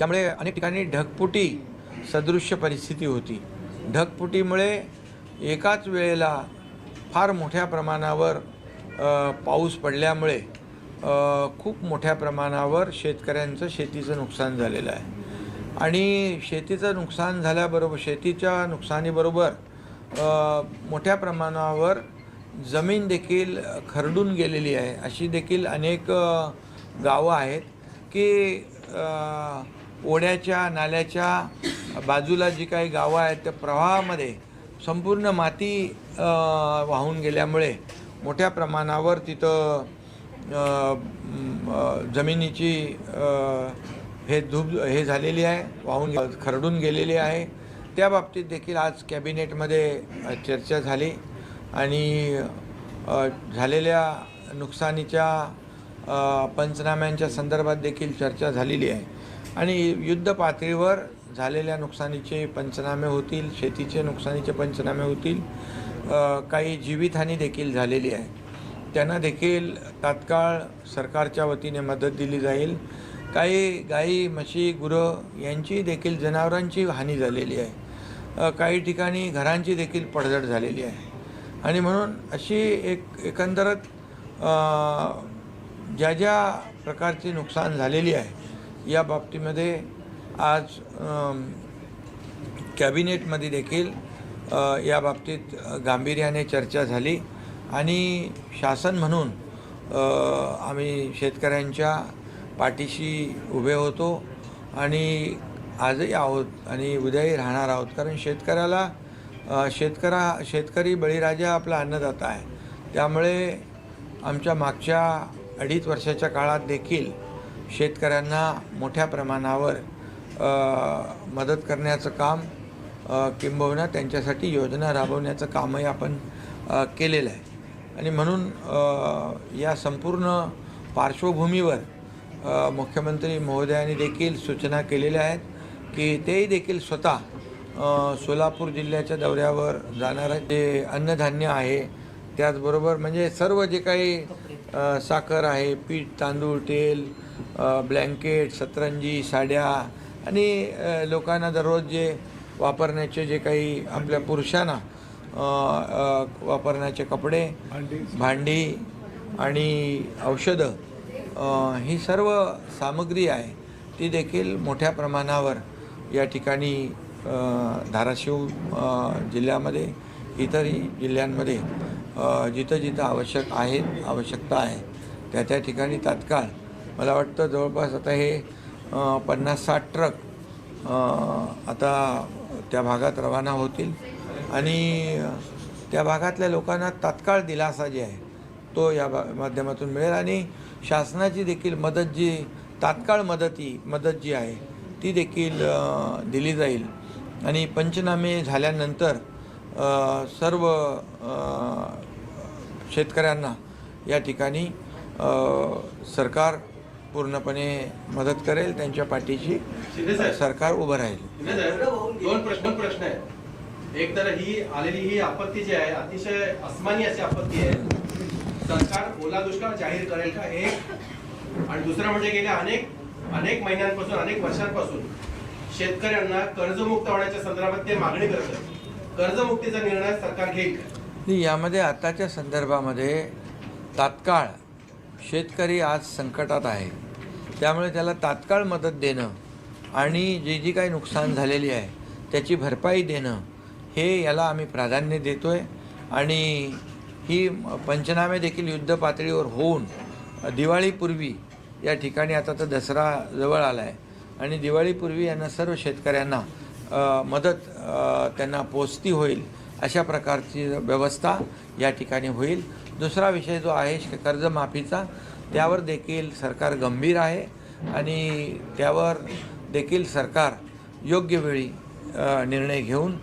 त्यामुळे अनेक ठिकाणी ढगफुटी सदृश्य परिस्थिती होती. ढगफुटीमुळे एकाच वेळेला फार मोठ्या प्रमाणावर पाऊस पडल्यामुळे खूप मोठ्या प्रमाणावर शेतकऱ्यांचं शेतीचं नुकसान झालेलं आहे. आणि शेतीचं नुकसान झाल्याबरोबर शेतीच्या नुकसानीबरोबर मोठ्या प्रमाणावर जमीन देखील खरडून गेलेली आहे. अशी देखील अनेक गावं आहेत की ओढ्याच्या नाल्याच्या बाजूला जी काही गावं आहेत त्या प्रवाहामध्ये संपूर्ण माती वाहून गेल्यामुळे मोठ्या प्रमाणावर तिथं जमिनीची हे धूप हे झालेली आहे वाहून खरडून गेलेली आहे. त्या बाबतीत देखील आज कॅबिनेटमध्ये चर्चा झाली आणि झालेल्या नुकसानीच्या पंचनाम्यांच्या संदर्भात देखील चर्चा झालेली आहे. आणि युद्ध पातळीवर झालेल्या नुकसानीचे पंचनामे होतील शेतीचे नुकसानीचे पंचनामे होतील. काही जीवितहानी देखील झालेली आहे. त्यांना देखील तात्काळ सरकारच्या वतीने मदत दिली जाईल. काही गाई म्हशी गुरं यांची देखील जनावरांची हानी झालेली आहे. काही ठिकाणी घरांची देखील पडझड झालेली आहे. आणि म्हणून अशी एक एकंदरत ज्या ज्या प्रकारची नुकसान झालेली आहे या बाबतीमध्ये आज कॅबिनेटमध्ये देखील या बाबतीत गांभीर्याने चर्चा झाली. आणि शासन म्हणून आम्ही शेतकऱ्यांच्या पाठीशी उभे होतो आणि आजही आहोत आणि उद्याही राहणार आहोत. कारण शेतकऱ्याला शेतकरा शेतकरी बळीराजा आपला अन्नदाता आहे. त्यामुळे आमच्या मागच्या अडीच वर्षाच्या काळात देखील शेतकऱ्यांना मोठ्या प्रमाणावर मदत करण्याचं काम किंबहुना त्यांच्यासाठी योजना राबवण्याचं कामही आपण केलेलं आहे. आणि म्हणून या संपूर्ण पार्श्वभूमीवर मुख्यमंत्री महोदयांनी देखील सूचना केलेल्या आहेत की तेही देखील स्वतः सोलापूर जिल्ह्याच्या दौऱ्यावर जाणारं जे अन्नधान्य आहे त्याचबरोबर म्हणजे सर्व जे काही साखर आहे पीठ तांदूळ तेल ब्लँकेट सतरंजी साड्या आणि लोकांना दररोज जे वापरण्याचे जे काही आपल्या पुरुषांना वापरण्याचे कपडे भांडी. आणि औषधं ही सर्व सामग्री आहे ती देखील मोठ्या प्रमाणावर या ठिकाणी धाराशिव जिल्ह्यामध्ये इतरही जिल्ह्यांमध्ये जिथं जिथं आवश्यक आहेत आवश्यकता आहे त्या त्या ठिकाणी तात्काळ मला वाटतं जवळपास आता हे पन्नास साठ ट्रक आता त्या भागात रवाना होतील. आणि त्या भागातल्या लोकांना तात्काळ दिलासा जे आहे तो या माध्यमातून मिळेल. आणि शासनाची देखील मदत जी तात्काळ मदती मदत जी आहे ती देखील दिली जाईल. आणि पंचनामे झाल्यानंतर सर्व शेतकऱ्यांना या ठिकाणी सरकार पूर्णपणे मदत करेल त्यांच्या साहेब. सरकार उभं राहील. दोन प्रश्न प्रश्न आहेत. एक तर ही आलेली ही आपत्ती जी आहे अतिशय अस्मानी अशी आपत्ती आहे. सरकार ओला दुष्काळ जाहीर करेल का एक आणि दुसरं म्हणजे गेल्या अनेक अनेक महिन्यांपासून अनेक वर्षांपासून शेतकऱ्यांना कर्जमुक्त होण्याच्या संदर्भात ते मागणी करत आहेत. कर्जमुक्तीचा निर्णय सरकार घेईल यामध्ये आताच्या संदर्भामध्ये तात्काळ शेतकरी आज संकटात आहे. त्यामुळे त्याला तात्काळ मदत देणं आणि जी जी काही नुकसान झालेली आहे त्याची भरपाई देणं हे याला आम्ही प्राधान्य देतो आहे आणि ही पंचनामे देखील युद्ध पातळीवर होऊन दिवाळीपूर्वी या ठिकाणी आता तर दसरा जवळ आला आहे आणि दिवाळीपूर्वी यांना सर्व शेतकऱ्यांना मदत त्यांना पोचती होईल. अशा प्रकारची व्यवस्था या ठिकाणी होईल. दुसरा विषय जो आहे श- कर्जमाफीचा त्यावर देखील सरकार गंभीर आहे आणि त्यावर देखील सरकार योग्य वेळी निर्णय घेऊन